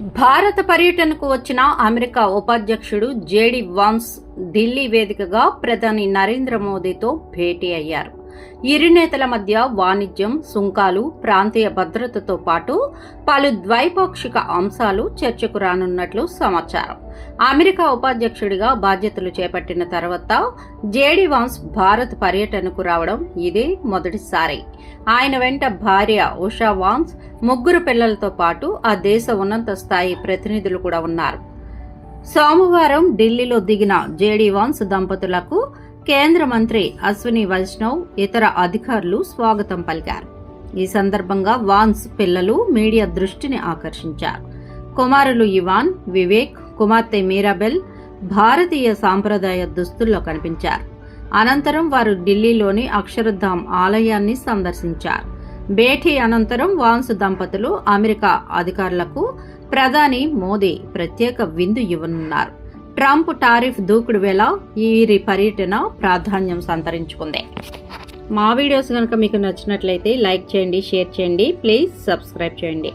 భారత పర్యటనకు వచ్చిన అమెరికా ఉపాధ్యక్షుడు జేడి వాన్స్ ఢిల్లీ వేదికగా ప్రధాని నరేంద్ర మోదీతో భేటీ అయ్యారు. ఇరు నేతల మధ్య వాణిజ్యం సుంకాలు ప్రాంతీయ భద్రతతో పాటు పలు ద్వైపాక్షిక అంశాలు చర్చకు రానున్నట్లు సమాచారం. అమెరికా ఉపాధ్యక్షుడిగా బాధ్యతలు చేపట్టిన తర్వాత జేడి వాన్స్ భారత్ పర్యటనకు రావడం ఇదే మొదటిసారి. ఆయన వెంట భార్య ఉషా వాన్స్ ముగ్గురు పిల్లలతో పాటు ఆ దేశ ఉన్నత స్థాయి ప్రతినిధులు కూడా ఉన్నారు. సోమవారం ఢిల్లీలో దిగిన జేడీ వాన్స్ దంపతులకు కేంద్ర మంత్రి అశ్విని వైష్ణవ్ ఇతర అధికారులు స్వాగతం పలికారు. ఈ సందర్భంగా వాన్స్ పిల్లలు మీడియా దృష్టిని ఆకర్షించారు. కుమారులు ఇవాన్ వివేక్ కుమార్తె మీరాబెల్ భారతీయ సాంప్రదాయ దుస్తుల్లో కనిపించారు. అనంతరం వారు ఢిల్లీలోని అక్షరధామ్ ఆలయాన్ని సందర్శించారు. భేటీ అనంతరం వాన్స్ దంపతులు అమెరికా అధికారులకు ప్రధాని మోదీ ప్రత్యేక విందు ఇవ్వనున్నారు. ట్రంప్ టారిఫ్ దూకుడు వేళ వీరి పర్యటన ప్రాధాన్యం సంతరించుకుంది. మా వీడియోస్ కనుక మీకు నచ్చినట్లయితే లైక్ చేయండి షేర్ చేయండి. ప్లీజ్ సబ్స్క్రైబ్ చేయండి.